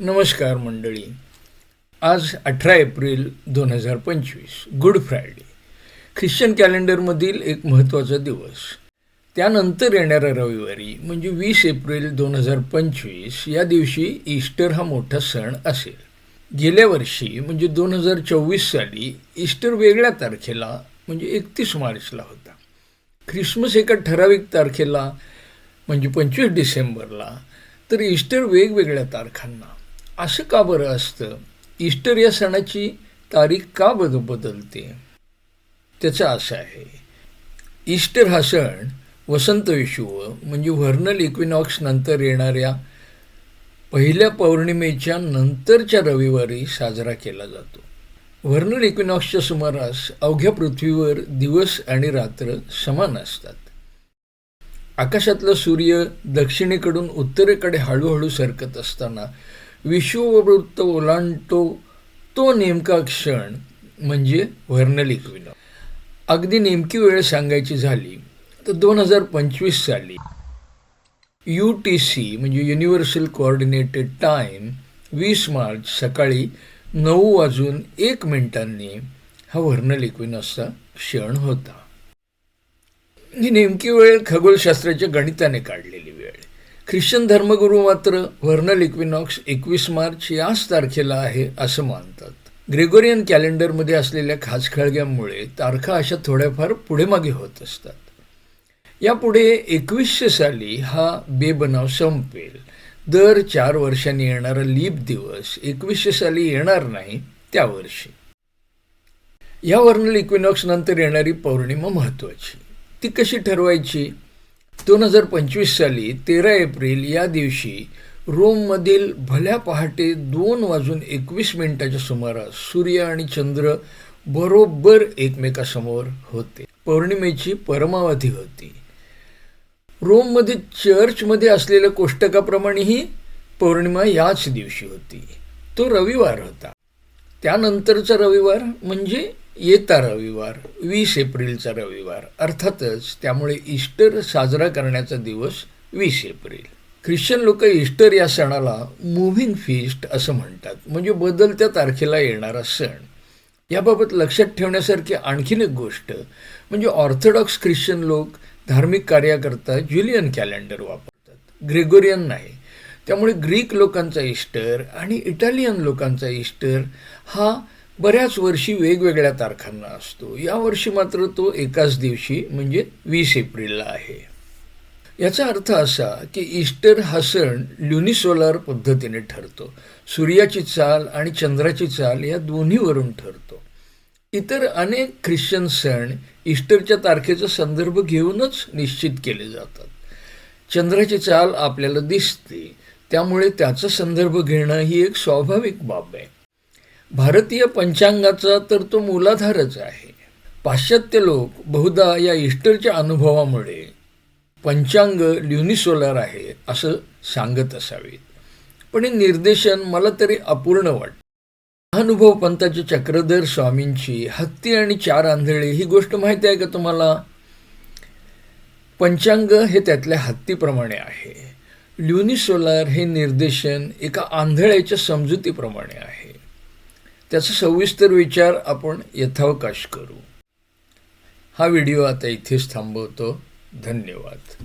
नमस्कार मंडळी. आज अठरा एप्रिल दोन हजार पंचवीस गुड फ्रायडे. ख्रिश्चन कॅलेंडरमधील एक महत्त्वाचा दिवस. त्यानंतर येणाऱ्या रविवारी म्हणजे वीस एप्रिल दोन हजार पंचवीस या दिवशी ईस्टर हा मोठा सण असेल. गेल्या वर्षी म्हणजे दोन हजार चोवीस साली ईस्टर वेगळ्या तारखेला म्हणजे एकतीस मार्चला होता. ख्रिसमस एका ठराविक तारखेला म्हणजे पंचवीस डिसेंबरला तर ईस्टर वेगवेगळ्या तारखांना. असं का बरं असतं? ईस्टर या सणाची तारीख का बद बदलते? त्याचा असं आहे. ईस्टर हा सण वसंत विषुव म्हणजे व्हर्नल इक्विनॉक्स नंतर येणाऱ्या पहिल्या पौर्णिमेच्या नंतरच्या रविवारी साजरा केला जातो. व्हर्नल इक्विनॉक्सच्या सुमारास अवघ्या पृथ्वीवर दिवस आणि रात्र समान असतात. आकाशातला सूर्य दक्षिणेकडून उत्तरेकडे हळूहळू सरकत असताना विषुववृत्त ओलांडतो. तो नेमका क्षण म्हणजे व्हर्नल इक्विनॉक्स अगदी नेमकी वेळ सांगायची झाली तर दोन हजार पंचवीस साली यू टी सी म्हणजे युनिव्हर्सल कोऑर्डिनेटेड टाईम वीस मार्च सकाळी नऊ वाजून एक मिनिटांनी हा व्हर्नल इक्विनॉसचा क्षण होता. ही नेमकी वेळ खगोलशास्त्राच्या गणिताने काढली. ख्रिश्चन धर्मगुरू मात्र व्हर्नल इक्विनॉक्स एकवीस मार्च याच तारखेला आहे असं मानतात. ग्रेगोरियन कॅलेंडरमध्ये असलेल्या खाचखळग्यामुळे तारखा अशा थोड्याफार पुढे मागे होत असतात. यापुढे एकवीसशे साली हा बेबनाव संपेल. दर चार वर्षांनी येणारा लीप दिवस एकवीसशे साली येणार नाही त्या वर्षी. या वर्नल इक्विनॉक्स नंतर येणारी पौर्णिमा महत्त्वाची. ती कशी ठरवायची? दोन हजार पंचवीस साली तेरा एप्रिल या दिवशी रोममधील भल्या पहाटे दोन वाजून एकवीस मिनिटाच्या सुमारास सूर्य आणि चंद्र बरोबर एकमेकासमोर होते. पौर्णिमेची परमावधी होती. रोममध्ये चर्चमध्ये असलेल्या कोष्टकाप्रमाणे ही पौर्णिमा याच दिवशी होती. तो रविवार होता. त्यानंतरचा रविवार म्हणजे येता रविवार वीस एप्रिलचा रविवार. अर्थातच त्यामुळे ईस्टर साजरा करण्याचा दिवस वीस एप्रिल. ख्रिश्चन लोक ईस्टर या सणाला मुव्हिंग फीस्ट असं म्हणतात. म्हणजे बदलत्या तारखेला येणारा सण. याबाबत लक्षात ठेवण्यासारखी आणखीन एक गोष्ट म्हणजे ऑर्थोडॉक्स ख्रिश्चन लोक धार्मिक कार्याकरता ज्युलियन कॅलेंडर वापरतात. ग्रेगोरियन नाही. त्यामुळे ग्रीक लोकांचा ईस्टर आणि इटालियन लोकांचा ईस्टर हा बऱ्याच वर्षी वेगवेगळ्या तारखांना असतो. यावर्षी मात्र तो एकाच दिवशी म्हणजे वीस एप्रिलला आहे. याचा अर्थ असा की ईस्टर हा सण ल्युनिसोलार पद्धतीने ठरतो. सूर्याची चाल आणि चंद्राची चाल या दोन्हीवरून ठरतो. इतर अनेक ख्रिश्चन सण ईस्टरच्या तारखेचा संदर्भ घेऊनच निश्चित केले जातात. चंद्राची चाल आपल्याला दिसते. त्यामुळे त्याचा संदर्भ घेणं ही एक स्वाभाविक बाब आहे. भारतीय पंचांगाचा तर तो मूलाधारच आहे. पाश्चात्य लोक बहुधा या इस्टरच्या अनुभवामुळे पंचांग ल्युनिसोलर आहे असं सांगत असावेत. पण हे निर्देशन मला तरी अपूर्ण वाटतं. महानुभव पंताचे चक्रधर स्वामींची हत्ती आणि चार आंधळे ही गोष्ट माहिती आहे का तुम्हाला? पंचांग हे त्यातल्या हत्तीप्रमाणे आहे. ल्युनिसोलार हे निर्देशन एका आंधळ्याच्या समजुतीप्रमाणे आहे. त्याचा सविस्तर विचार आपण यथावकाश करू. हा व्हिडिओ आता इथेच थांबवतो. धन्यवाद.